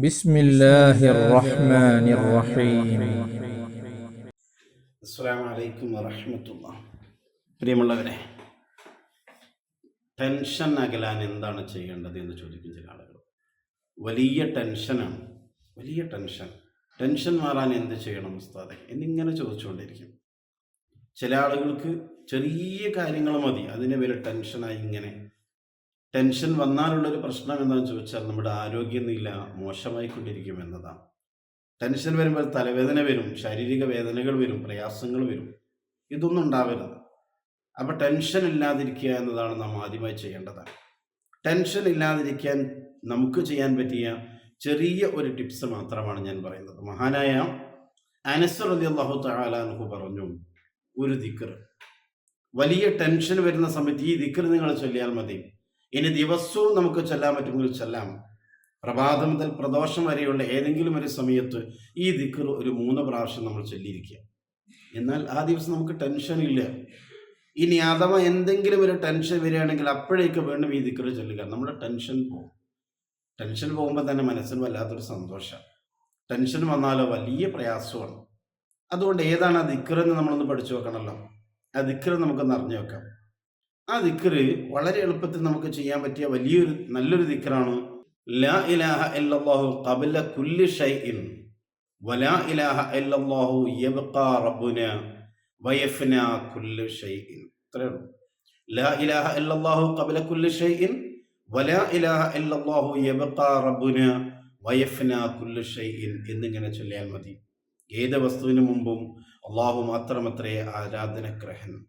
بسم الله الرحمن الرحيم അസ്സാം വലൈക്കും വറഹമത്തുള്ള പ്രിയമുള്ളവരെ ടെൻഷൻ അകലാൻ എന്താണ് ചെയ്യേണ്ടത് എന്ന് ചോദിക്കും ചില ആളുകൾ വലിയ ടെൻഷനാണ് വലിയ ടെൻഷൻ ടെൻഷൻ മാറാൻ എന്ത് ചെയ്യണം ഉസ്താദെ എന്നിങ്ങനെ ചോദിച്ചുകൊണ്ടിരിക്കും ചില ആളുകൾക്ക് ചെറിയ കാര്യങ്ങൾ മതി അതിനെ വരെ ടെൻഷനായി ഇങ്ങനെ ടെൻഷൻ വന്നാലുള്ളൊരു പ്രശ്നം എന്താണെന്ന് ചോദിച്ചാൽ നമ്മുടെ ആരോഗ്യനില മോശമായിക്കൊണ്ടിരിക്കും എന്നതാണ്. ടെൻഷൻ വരുമ്പോൾ തലവേദന വരും ശാരീരിക വേദനകൾ വരും പ്രയാസങ്ങൾ വരും. ഇതൊന്നും ഉണ്ടാവരുത്. അപ്പോൾ ടെൻഷൻ ഇല്ലാതിരിക്കുക എന്നതാണ് നാം ആദ്യമായി ചെയ്യേണ്ടത്. ടെൻഷൻ ഇല്ലാതിരിക്കാൻ നമുക്ക് ചെയ്യാൻ പറ്റിയ ചെറിയ ഒരു ടിപ്സ് മാത്രമാണ് ഞാൻ പറയുന്നത്. മഹാനായ അനസർ അലി അള്ളാഹു തആലാൻഹു പറഞ്ഞു ഒരു ദിക്കർ വലിയ ടെൻഷൻ വരുന്ന സമയത്ത് ഈ ദിക്കർ നിങ്ങൾ ചൊല്ലിയാൽ മതി. ഇനി ദിവസവും നമുക്ക് ചൊല്ലാൻ പറ്റുമെങ്കിൽ ചൊല്ലാം. പ്രഭാതം മുതൽ പ്രദോഷം വരെയുള്ള ഏതെങ്കിലും ഒരു സമയത്ത് ഈ ദിക്കർ ഒരു മൂന്ന് പ്രാവശ്യം നമ്മൾ ചൊല്ലിയിരിക്കുക. എന്നാൽ ആ ദിവസം നമുക്ക് ടെൻഷൻ ഇല്ല. ഇനി അഥവാ എന്തെങ്കിലും ഒരു ടെൻഷൻ വരികയാണെങ്കിൽ അപ്പോഴേക്ക് വീണ്ടും ഈ ദിക്കർ ചൊല്ലുക. നമ്മുടെ ടെൻഷൻ പോകും. ടെൻഷൻ പോകുമ്പോൾ തന്നെ മനസ്സിന് വല്ലാത്തൊരു സന്തോഷം. ടെൻഷൻ വന്നാലോ വലിയ പ്രയാസമാണ്. അതുകൊണ്ട് ഏതാണ് ആ ദിക്കർ എന്ന് നമ്മളൊന്ന് പഠിച്ചു വെക്കണമല്ലോ. ആ ദിക്കർ നമുക്കൊന്ന് അറിഞ്ഞു വെക്കാം. ആ ദിക്കർ വളരെ എളുപ്പത്തിൽ നമുക്ക് ചെയ്യാൻ പറ്റിയ വലിയൊരു നല്ലൊരു ദിക്കറാണ് ലാ ഇലാഹ ഷൈഇൻ. വലാ ഇലാഹ കുല്ലു ഷൈഇൻ. ഉള്ളൂ. ലാ ഇലാഹ ഷൈഇൻ. വലാ ഇലാഹ കുല്ലു ഷൈഇൻ എന്നിങ്ങനെ ചൊല്ലിയാൽ മതി. ഏത് വസ്തുവിന് മുമ്പും അള്ളാഹു മാത്രമത്രേ ആരാധനഗ്രഹൻ.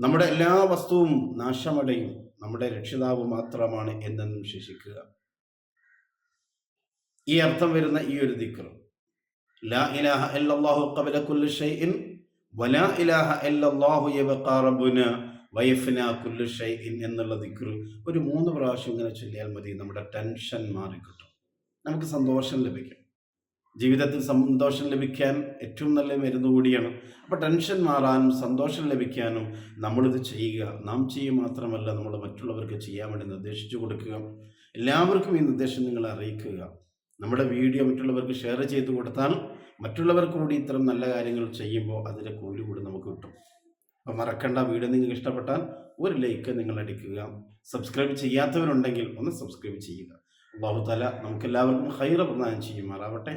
നമ്മുടെ എല്ലാ വസ്തുവും നാശമടയും നമ്മുടെ രക്ഷിതാവ് മാത്രമാണ് എന്നെന്നും വിശേഷിക്കുക. ഈ അർത്ഥം വരുന്ന ഈ ഒരു ദിക്ർ ലാ ഇലാഹ ഖബല ഷൈഇൻ വലാ ഇലാഹ കുല്ലി ഷൈഇൻ എന്നുള്ള ദിക്ർ ഒരു മൂന്ന് പ്രാവശ്യം ഇങ്ങനെ ചൊല്ലിയാൽ മതി നമ്മുടെ ടെൻഷൻ മാറിക്കിട്ടും. നമുക്ക് സന്തോഷം ലഭിക്കും. ജീവിതത്തിൽ സന്തോഷം ലഭിക്കാൻ ഏറ്റവും നല്ല മരുന്ന് കൂടിയാണ്. അപ്പോൾ ടെൻഷൻ മാറാനും സന്തോഷം ലഭിക്കാനും നമ്മളിത് ചെയ്യുക. നാം ചെയ്യുക മാത്രമല്ല നമ്മൾ മറ്റുള്ളവർക്ക് ചെയ്യാൻ വേണ്ടി നിർദ്ദേശിച്ചു കൊടുക്കുക. എല്ലാവർക്കും ഈ നിർദ്ദേശം നിങ്ങൾ അറിയിക്കുക. നമ്മുടെ വീഡിയോ മറ്റുള്ളവർക്ക് ഷെയർ ചെയ്ത് കൊടുത്താൽ മറ്റുള്ളവർക്ക് കൂടി ഇത്തരം നല്ല കാര്യങ്ങൾ ചെയ്യുമ്പോൾ അതിന്റെ കൂലി കൂടി നമുക്ക് കിട്ടും. അപ്പോൾ മറക്കണ്ട. വീഡിയോ നിങ്ങൾക്ക് ഇഷ്ടപ്പെട്ടാൽ ഒരു ലൈക്ക് നിങ്ങൾ അടിക്കുക. സബ്സ്ക്രൈബ് ചെയ്യാത്തവരുണ്ടെങ്കിൽ ഒന്ന് സബ്സ്ക്രൈബ് ചെയ്യുക. അള്ളാഹു നമുക്കെല്ലാവർക്കും ഹൈറ പ്രദാനം ചെയ്യുമാറാവട്ടെ.